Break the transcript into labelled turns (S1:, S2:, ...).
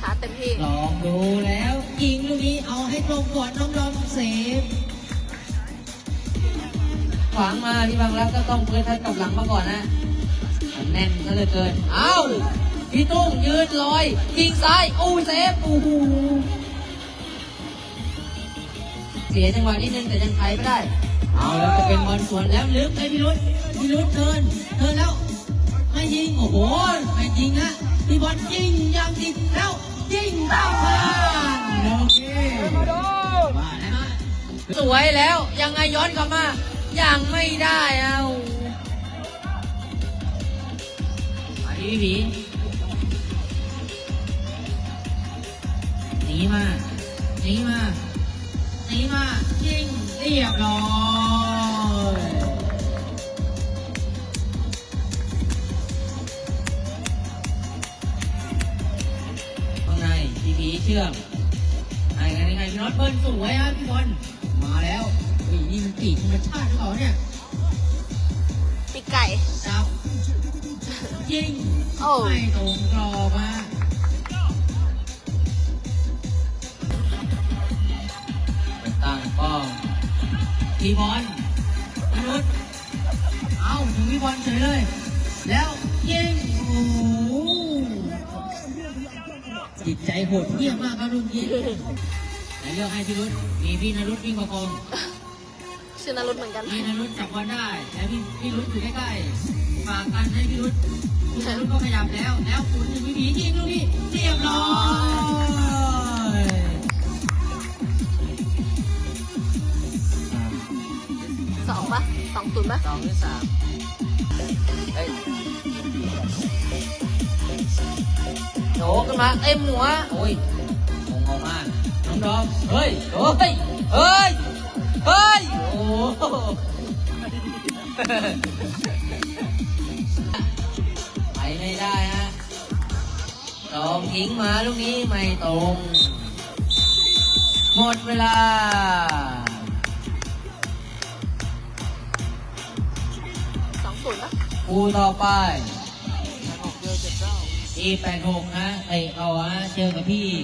S1: ชาร์จเต็มที่
S2: ลองดูแล้วยิงลูกนี้เอาให้ตรงก่อนน้องดอมเซฟ
S3: ขวางมาพี่บางรักก็ต้องเปิดทัดกับหลังมาก่อนนะแน่นก็เหลยเกินเอ้าพี่ตุ้งยืนลอยยิงซ้ายโอ้เซฟโอ้โหเสียจังหวะนิดนึงแต่ยังไถไม่ได้
S2: เอาแล้วจะเป็นบอลสวนแล้วลึกไปพี่รุธพี่รุธเทินเทินแล้วไม่ยิงโอ้โหไม่ยิงนะพี่บอลยิงยังยิงแล้ว
S3: สวยแล้วยังไงย้อนกลับมายังไม่ได้เอามาดิพี่หมีหนีมาหนีมาหนีมา
S2: ยิงเรียบร้อย
S3: ข้างในพี่ผีเชื่อม ไงไงไงพี่น็อตเบิ้ลสวยครับพี่บอล
S2: มาแล้วอุ้ยนี่มันปีกธรรมชาติหรือเปล่าเนี่ย
S1: ปีกไก่
S2: จับยิง
S1: โอ้
S2: ไม่ตรงกรอบมา
S3: ตั้งป้อง
S2: พี่บอลพี่รุธเอ้าถึงพี่บอลเฉยเลย แล้วยิงโอ้โห จิตใจโหดเหี้ยมมากครับลุงยิงแต่เลือกให้พี่รุธมีพี่นรุธวิ่งประกอง
S1: ชื่อนรุตเหมือนกัน
S2: พี่นรุธจับบอลได้แล้วพี่พี่รุธอยู่ใกล้ๆฝากกันให้พี่รุธพี่นรุธก็ขยับแล้ว แล้วคุณถึงพี่ผียิงลูกนี้เรียบร้อย
S1: สองปะสองศูนย์ปะ
S3: สองหรือสามเอ้ย โถขึ้นมาเต็มหัว โอ้ยงงมากน้องดอมเฮ้ยเฮ้ยเฮ้ย เฮ้ย โอ้โหไปไม่ได้ฮะตองทิ้งมาลูกนี้ไม่ตรง หมดเวลา
S1: สองศูนย์ปะ
S3: คู่ต่อไป อีแปดหกนะเตะเอาฮะเจอกับพี่